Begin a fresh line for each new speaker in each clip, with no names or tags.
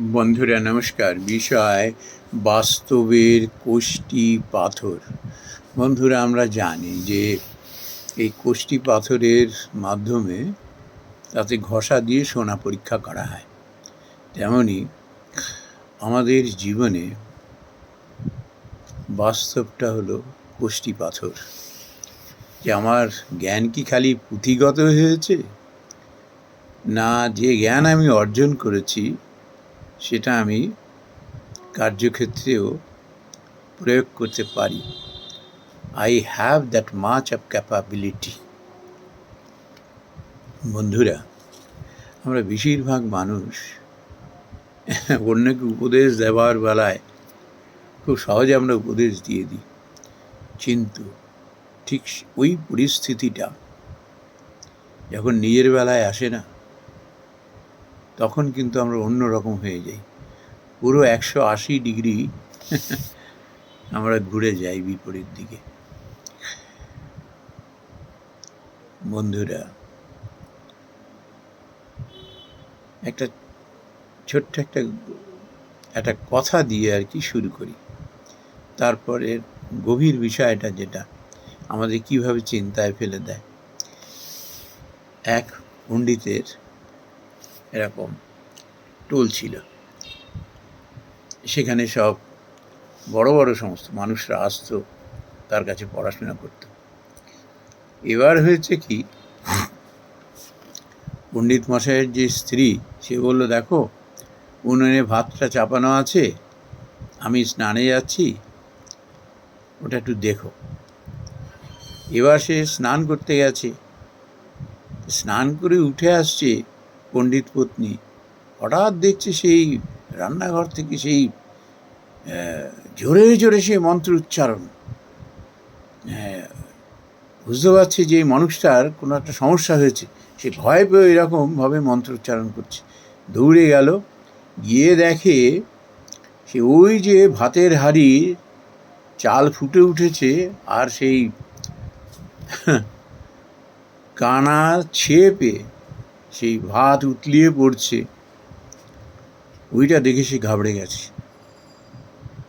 বন্ধুরা, নমস্কার। বিষয়, বাস্তবের কোষ্টি পাথর। বন্ধুরা, আমরা জানি যে এই কোষ্টি পাথরের মাধ্যমে তাতে ঘষা দিয়ে সোনা পরীক্ষা করা হয়। তেমনি আমাদের জীবনে বাস্তবটা হলো কোষ্টি পাথর। যে আমার জ্ঞান কি খালি পুঁথিগত হয়েছে? না, যে জ্ঞান আমি অর্জন করেছি সেটা আমি কার্যক্ষেত্রেও প্রয়োগ করতে পারি। I have that much of capability বন্ধুরা, আমরা বেশিরভাগ মানুষ অন্যকে উপদেশ দেওয়ার বেলায় খুব সহজে আমরা উপদেশ দিয়ে দিই। কিন্তু ঠিক ওই পরিস্থিতিটা যখন নিজের বেলায় আসে না তখন কিন্তু আমরা অন্য রকম হয়ে যাই। পুরো একশো আশি ডিগ্রি আমরা ঘুরে যাই বিপরীত দিকে। বন্ধুরা, একটা ছোট্ট একটা একটা কথা দিয়ে আর কি শুরু করি। তারপরে গভীর বিষয়টা যেটা, আমাদের কীভাবে চিন্তায় ফেলে দেয়। এক পণ্ডিতের এরকম টোল ছিল। সেখানে সব বড় বড় সমস্ত মানুষরা আসতো, তার কাছে পড়াশোনা করত। এবার হয়েছে কি, পণ্ডিত মশাইয়ের যে স্ত্রী, সে বলল, দেখো, উনুনে ভাতটা চাপানো আছে, আমি স্নানে যাচ্ছি, ওটা একটু দেখো। এবার সে স্নান করতে গেছে। স্নান করে উঠে আসছে পণ্ডিত পত্নী হঠাৎ দেখছে সেই রান্নাঘর থেকে সেই জোরে জোরে সে মন্ত্র উচ্চারণ। বুঝতে পারছে যে মানুষটার কোনো একটা সমস্যা হয়েছে। সে ভয় পেয়ে এরকমভাবে মন্ত্র উচ্চারণ করছে। দৌড়ে গেল, গিয়ে দেখে সে ওই যে ভাতের হাড়ি চাল ফুটে উঠেছে আর সেই কানা ছেপে সেই ভাত উতলিয়ে পড়ছে। ওইটা দেখে সে ঘাবড়ে গেছে।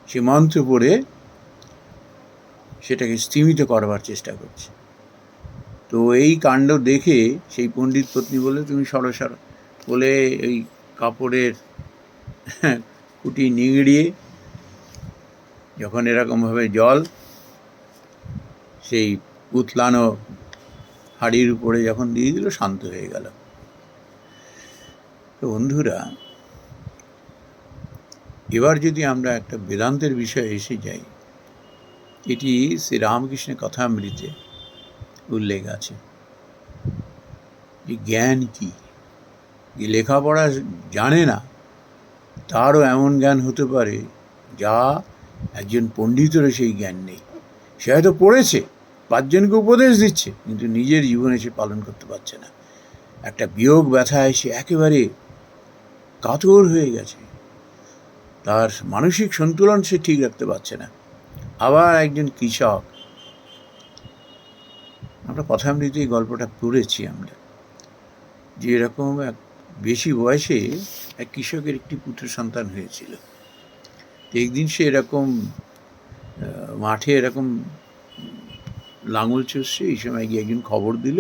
সে মন্ত্র পড়ে সেটাকে স্থিমিত করবার চেষ্টা করছে। তো এই কাণ্ড দেখে সেই পণ্ডিত পত্নী বলে, তুমি সরো সরো। বলে ওই কাপড়ের কুটি নিগড়িয়ে যখন এরকমভাবে জল সেই উতলানো হাড়ির উপরে যখন দিয়ে দিল, শান্ত হয়ে গেল। তো বন্ধুরা, এবার যদি আমরা একটা বেদান্তের বিষয়ে এসে যাই, এটি শ্রী রামকৃষ্ণের কথামৃতে উল্লেখ আছে। জ্ঞান কি? যে লেখাপড়া জানে না, তারও এমন জ্ঞান হতে পারে যা একজন পণ্ডিতেরও সেই জ্ঞান নেই। সে হয়তো পড়েছে, পাঁচজনকে উপদেশ দিচ্ছে, কিন্তু নিজের জীবনে সে পালন করতে পারছে না। একটা বিয়োগ ব্যথায় সে একেবারে কাতর হয়ে গেছে। তার মানসিক সন্তুলন সে ঠিক রাখতে পারছে না। আবার একজন কৃষক। আমরা কথামৃতে এই গল্পটা পড়েছি আমরা। যে এরকম এক বেশি বয়সে এক কৃষকের একটি পুত্র সন্তান হয়েছিল। একদিন সে এরকম মাঠে এরকম লাঙল চষছে এই সময় গিয়ে একজন খবর দিল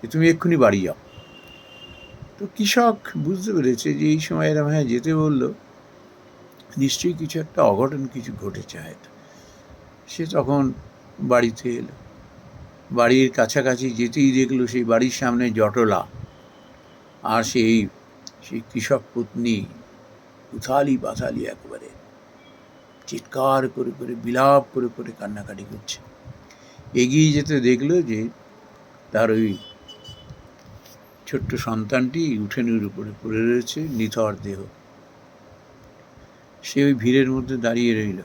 যে, তুমি এক্ষুনি বাড়ি যাও। তো কৃষক বুঝতে পেরেছে যে এই সময় এরকম হ্যাঁ যেতে বলল, নিশ্চয়ই কিছু একটা অঘটন কিছু ঘটেছে হয়তো। সে তখন বাড়িতে এলো। বাড়ির কাছাকাছি যেতেই দেখল সেই বাড়ির সামনে জটলা। আর সেই সেই কৃষক পত্নী উথালি পাথালি একবারে চিৎকার করে করে, বিলাপ করে করে কান্নাকাটি করছে। এগিয়ে যেতে দেখল যে তার ওই ছোট্ট সন্তানটি উঠেনের উপরে পড়ে রয়েছে, নিথর দেহ। সে ওই ভিড়ের মধ্যে দাঁড়িয়ে রইল।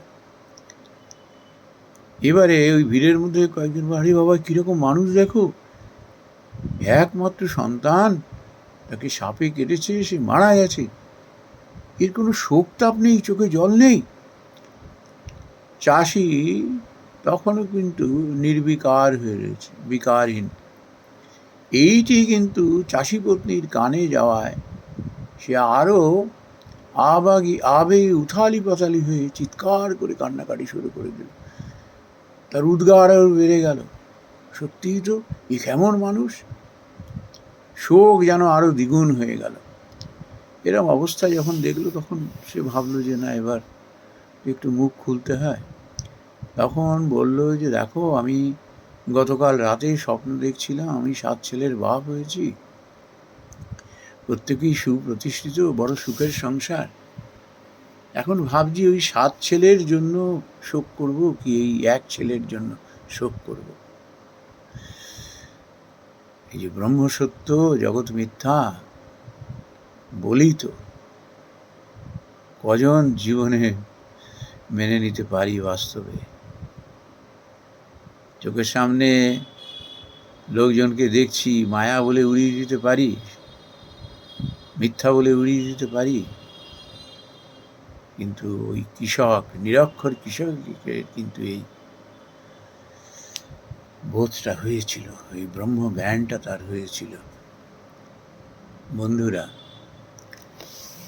এবারে ওই ভিড়ের মধ্যে কয়েকজন, আরে বাবা, কীরকম মানুষ দেখো। একমাত্র সন্তান, তাকে সাপে কেটেছে, সে মারা গেছে। এর কোনো শোক তাপ নেই, চোখে জল নেই। চাষি তখনও কিন্তু নির্বিকার হয়ে রয়েছে, বিকারহীন। এইটি কিন্তু চাষি পত্নীর কানে যাওয়ায় সে আরও আবাগি, আবেগে উথালি পাতালি হয়ে চিৎকার করে কান্নাকাটি শুরু করে দিল। তার উদ্গার আরও বেড়ে গেল। সত্যিই তো এ কেমন মানুষ? শোক যেন আরও দ্বিগুণ হয়ে গেল। এরম অবস্থা যখন দেখল, তখন সে ভাবলো যে, না, এবার একটু মুখ খুলতে হয়। তখন বলল যে, দেখো, আমি গতকাল রাতে স্বপ্ন দেখছিলাম আমি সাত ছেলের বাপ হয়েছি। প্রত্যেকেই সুপ্রতিষ্ঠিত, বড় সুখের সংসার। এখন ভাবছি ওই সাত ছেলের জন্য শোক করব কি এই এক ছেলের জন্য শোক করব? এই যে ব্রহ্ম সত্য, জগৎ মিথ্যা বলি তো কজন জীবনে মেনে নিতে পারি বাস্তবে? চোখের সামনে লোকজনকে দেখছি, মায়া বলে উড়িয়ে দিতে পারি, মিথ্যা বলে উড়িয়ে দিতে পারি। কিন্তু ওই কৃষক, নিরক্ষর কৃষককে কিন্তু এই বোধটা হয়েছিল ওই ব্রহ্ম জ্ঞানটা তার হয়েছিল। বন্ধুরা,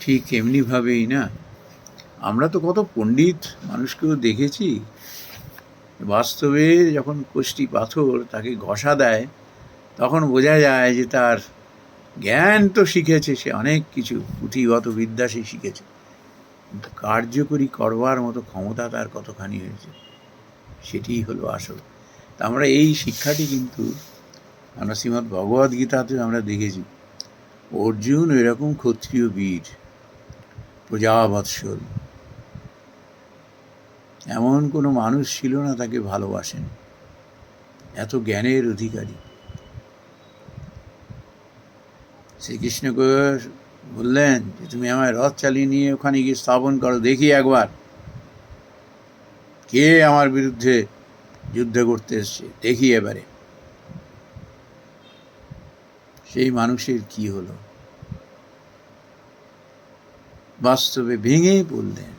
ঠিক এমনিভাবেই না? আমরা তো কত পণ্ডিত মানুষকেও দেখেছি। বাস্তবে যখন কোষ্টি পাথর তাকে ঘষা দেয়, তখন বোঝা যায় যে তার জ্ঞান তো শিখেছে, সে অনেক কিছু পুঁথিগত বিদ্যা সে শিখেছে। কার্যকরী করবার মতো ক্ষমতা তার কতখানি হয়েছে, সেটিই হলো আসল। তা আমরা এই শিক্ষাটি কিন্তু আমরা শ্রীমৎ ভগবদ গীতাতে আমরা দেখেছি। অর্জুন এরকম ক্ষত্রিয় বীর, প্রজাবৎসল এমন কোনো মানুষ ছিল না তাকে ভালোবাসেন। এত জ্ঞানের অধিকারী। শ্রীকৃষ্ণকে বললেন যে, তুমি আমায় রথ চালিয়ে নিয়ে ওখানে গিয়ে স্থাপন করো, দেখি একবার। কে আমার বিরুদ্ধে যুদ্ধ করতে এসছে, দেখি এবারে। সেই মানুষের কি হলো? বাস্তবে ভেঙেই পড়লেন।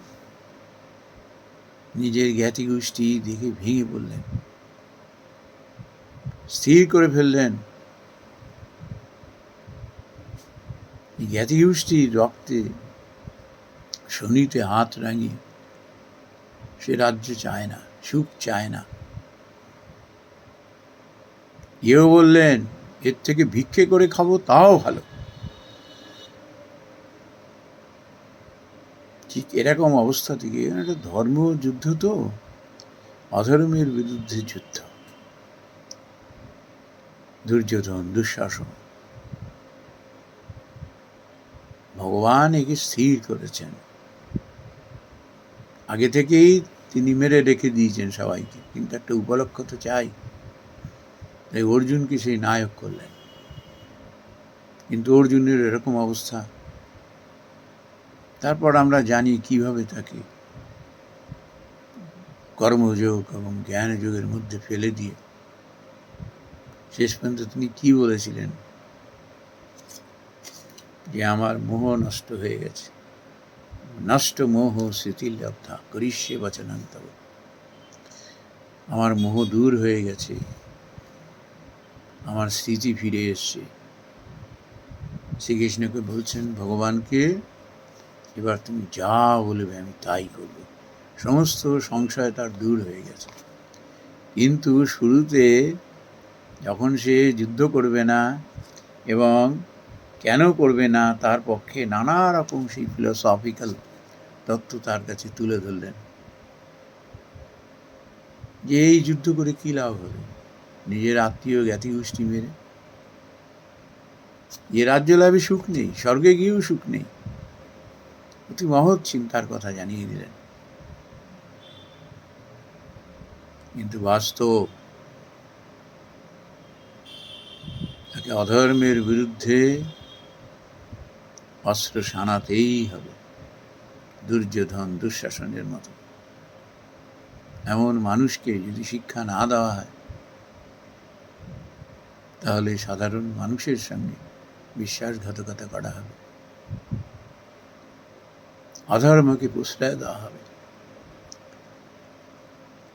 নিজের জ্ঞাতি গোষ্ঠী দেখে ভেঙে পড়লেন। স্থির করে ফেললেন। এই জ্ঞাতি গোষ্ঠীর রক্তে শনিতে হাত রাঙিয়ে সে রাজ্য চায় না, সুখ চায় না। এও বললেন, এর থেকে ভিক্ষে করে খাব, তাও ভালো। ঠিক এরকম অবস্থা থেকে, একটা ধর্ম যুদ্ধ তো, অধর্মের বিরুদ্ধে যুদ্ধ। দুর্যোধন, দুঃশাসন। ভগবান একে স্থির করেছেন। আগে থেকেই তিনি মেরে রেখে দিয়েছেন সবাইকে, কিন্তু একটা উপলক্ষ তো চাই। তাই অর্জুনকে সেই নায়ক করলেন। কিন্তু অর্জুনের এরকম অবস্থা তারপর আমরা জানি কীভাবে তাকে কর্মযোগ এবং জ্ঞানযোগের মধ্যে ফেলে দিয়ে শেষ পর্যন্ত তিনি কি বলেছিলেন? যে আমার মোহ নষ্ট হয়ে গেছে। নষ্ট মোহ স্মৃতিলব্ধা করিষ্যে বচনান্তব আমার মোহ দূর হয়ে গেছে। আমার স্মৃতি ফিরে এসছে। শ্রীকৃষ্ণকে বলছেন, ভগবানকে এবার তুমি যা বলবে আমি তাই করব। সমস্ত সংশয় তার দূর হয়ে গেছে। কিন্তু শুরুতে যখন সে যুদ্ধ করবে না এবং কেন করবে না, তার পক্ষে নানা রকম সেই ফিলোসফিক্যাল তত্ত্ব তার কাছে তুলে ধরলেন। যে এই যুদ্ধ করে কী লাভ হবে? নিজের আত্মীয় জ্ঞাতি গোষ্ঠী মেরে। যে রাজ্য লাভে সুখ নেই, স্বর্গে গিয়েও সুখ নেই। অতি মহৎ চিন্তার কথা জানিয়ে দিলেন। কিন্তু বাস্তব তাকে অধর্মের বিরুদ্ধে অস্ত্র সানাতেই হবে, দুর্যোধন দুঃশাসনের মতো। এমন মানুষকে যদি শিক্ষা না দেওয়া হয়, তাহলে সাধারণ মানুষের সঙ্গে বিশ্বাসঘাতকতা করা হবে। অধর্মকে প্রশ্রয় দেওয়া হবে।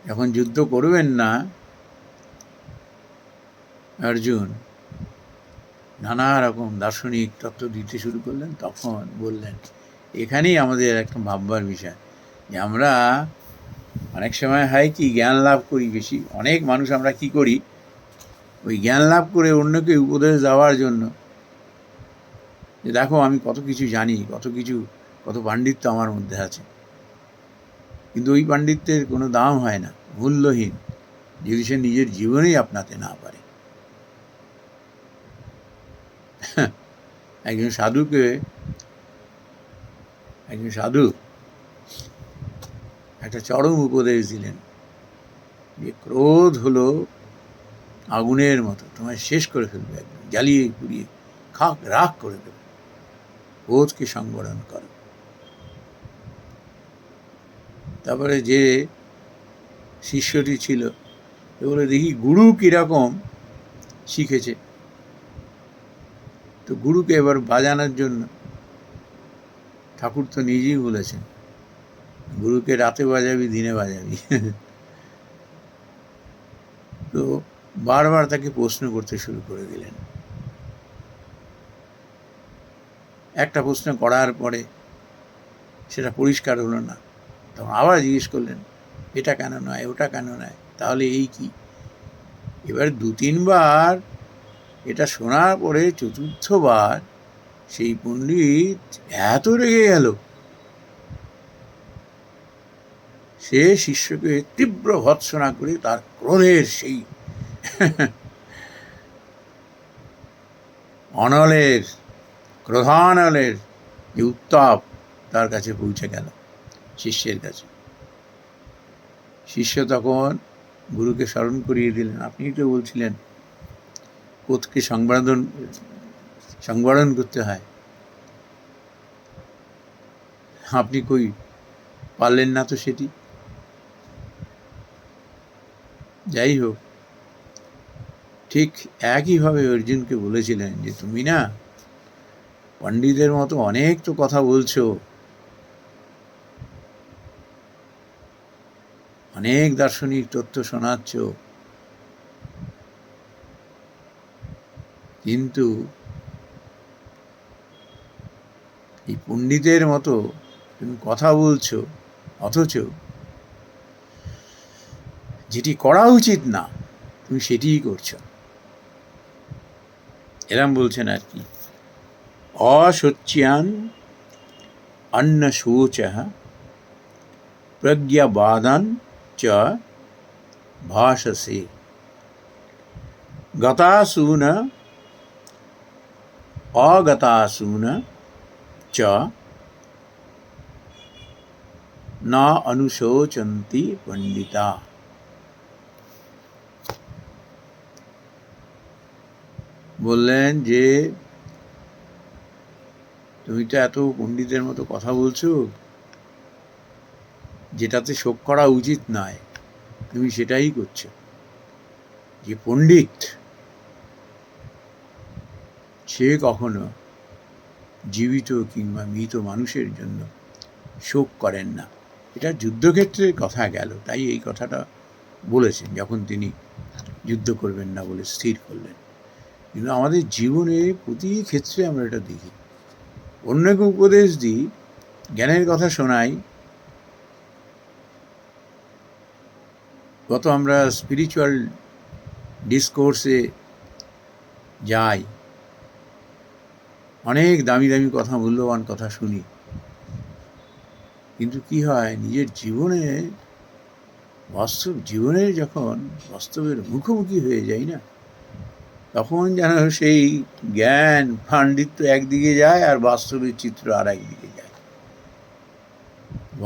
যখন যুদ্ধ করবেন না, অর্জুন। নানা রকম দার্শনিক তত্ত্ব দিতে শুরু করলেন, তখন বললেন, এখানেই আমাদের একটা ভাববার বিষয়। যে আমরা অনেক সময় হয় কি, জ্ঞান লাভ করি বেশি। অনেক মানুষ আমরা কি করি? ওই জ্ঞান লাভ করে অন্যকে উপদেশ দেওয়ার জন্য। যে দেখো, আমি কত কিছু জানি, কত কিছু কত পাণ্ডিত্য আমার মধ্যে আছে। কিন্তু ওই পাণ্ডিত্যের কোনো দাম হয় না, মূল্যহীন, যদি সে নিজের জীবনেই আপনাতে না পারে। একজন সাধুকে, একজন সাধু একটা চরম উপদেশ দিলেন যে ক্রোধ হলো আগুনের মতো, তোমায় শেষ করে ফেলবে একদম, জ্বালিয়ে পুড়িয়ে খাক রাগ করে দেবে। ক্রোধকে সংবরণ করো। তারপরে যে শিষ্যটি ছিল এগুলো দেখি গুরু কীরকম শিখেছে। তো গুরুকে এবার বাজানোর জন্য ঠাকুর তো নিজেই বলেছেন, গুরুকে রাতে বাজাবি, দিনে বাজাবি। তো বারবার তাকে প্রশ্ন করতে শুরু করে দিলেন। একটা প্রশ্ন করার পরে সেটা পরিষ্কার হলো না। তখন আবার জিজ্ঞেস করলেন, এটা কেন নয়? ওটা কেন নয়? তাহলে এই কি? এবার দু তিনবার এটা শোনার পরে চতুর্থবার সেই পণ্ডিত এত রেগে গেল। সে শিষ্যকে তীব্র ভৎসনা করে তার ক্রোধের সেই অনলের, ক্রোধানলের যে উত্তাপ তার কাছে পৌঁছে গেল। শিষ্যের কাছে। শিষ্য তখন গুরুকে স্মরণ করিয়ে দিলেন। আপনি তো বলছিলেন, কোথকে সংবাদন সংবাদন করতে হয়? আপনি কই, পারলেন না তো সেটি? যাই হোক, ঠিক একইভাবে অর্জুনকে বলেছিলেন যে, তুমি না, পণ্ডিতের মতো অনেক তো কথা বলছো অনেক দার্শনিক তথ্য শোনাচ্ছ। কিন্তু এই পণ্ডিতের মতো তুমি কথা বলছো, অথচ যেটি করা উচিত না, তুমি সেটিই করছ। এরম বলছেন আর কি, অসচ্যান অন্ন শোচ প্রজ্ঞাবাদান চ ভাষসে গতাসূন অগতাসূন চ না অনুশোচন্তি পণ্ডিতা বললেন যে তুমি তো এত পণ্ডিতের মতো কথা বলছো যেটাতে শোক করা উচিত নয়, তুমি সেটাই করছ। যে পণ্ডিত, সে কখনো জীবিত কিংবা মৃত মানুষের জন্য শোক করেন না। এটা যুদ্ধক্ষেত্রের কথা গেল, তাই এই কথাটা বলেছেন, যখন তিনি যুদ্ধ করবেন না বলে স্থির করলেন। কিন্তু আমাদের জীবনে প্রতি ক্ষেত্রে আমরা এটা দেখি। অন্যকে উপদেশ দিই, জ্ঞানের কথা শোনাই কত আমরা স্পিরিচুয়াল ডিসকোর্সে যাই, অনেক দামি দামি কথা, মূল্যবান কথা শুনি। কিন্তু কি হয়, নিজের জীবনে, বাস্তব জীবনে যখন বাস্তবের মুখোমুখি হয়ে যাই না, তখন যেন সেই জ্ঞান, পাণ্ডিত্য একদিকে যায় আর বাস্তবের চিত্র আর একদিকে যায়।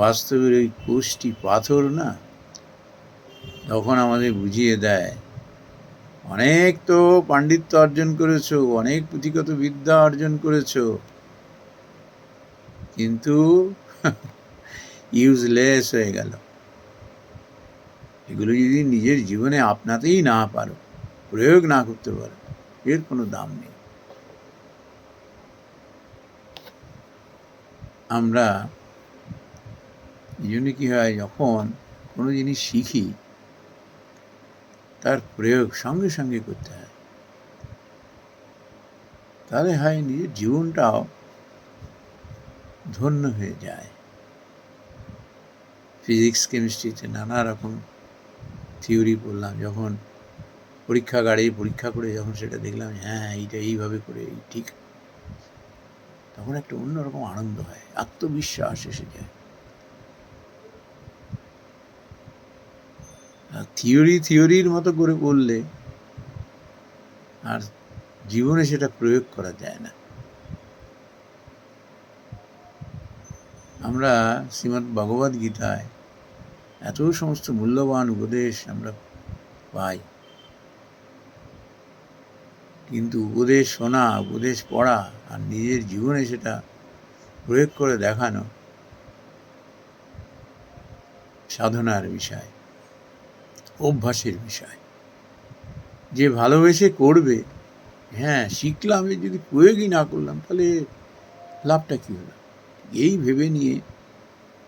বাস্তবের ওই কোষ্টি পাথর না তখন আমাদের বুঝিয়ে দেয়, অনেক তো পাণ্ডিত্য অর্জন করেছ, অনেক পুঁথিগত বিদ্যা অর্জন করেছ, কিন্তু ইউজলেস হয়ে গেল। এগুলো যদি নিজের জীবনে আপনাতেই না পারো, প্রয়োগ না করতে পারো, এর কোনো দাম নেই। আমরা এই জন্য কী হয়, যখন কোনো জিনিস শিখি তার প্রয়োগ সঙ্গে সঙ্গে করতে হয়। তাহলে হয় নিজের জীবনটাও ধন্য হয়ে যায়। ফিজিক্স কেমিস্ট্রিতে নানা রকম থিওরি পড়লাম, যখন পরীক্ষাগারে পরীক্ষা করে যখন সেটা দেখলাম হ্যাঁ এইটা এইভাবে করে, এই ঠিক। তখন একটা অন্যরকম আনন্দ হয়, আত্মবিশ্বাস এসে যায়। থিওরি থিওরির মতো করে বললে আর জীবনে সেটা প্রয়োগ করা যায় না। আমরা শ্রীমদ্ ভগবদ গীতায় এত সমস্ত মূল্যবান উপদেশ আমরা পাই। কিন্তু উপদেশ শোনা, উপদেশ পড়া আর নিজের জীবনে সেটা প্রয়োগ করে দেখানো সাধনার বিষয়। অভ্যাসের বিষয়। যে ভালোবেসে করবে হ্যাঁ শিখলাম যদি প্রয়োগই না করলাম, তাহলে লাভটা কী হলো? এই ভেবে নিয়ে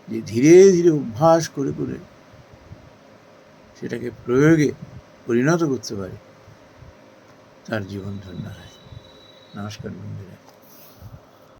যে ধীরে ধীরে অভ্যাস করে করে সেটাকে প্রয়োগে পরিণত করতে পারে, তার জীবন ধন্য হয়। নমস্কার বন্ধুরা।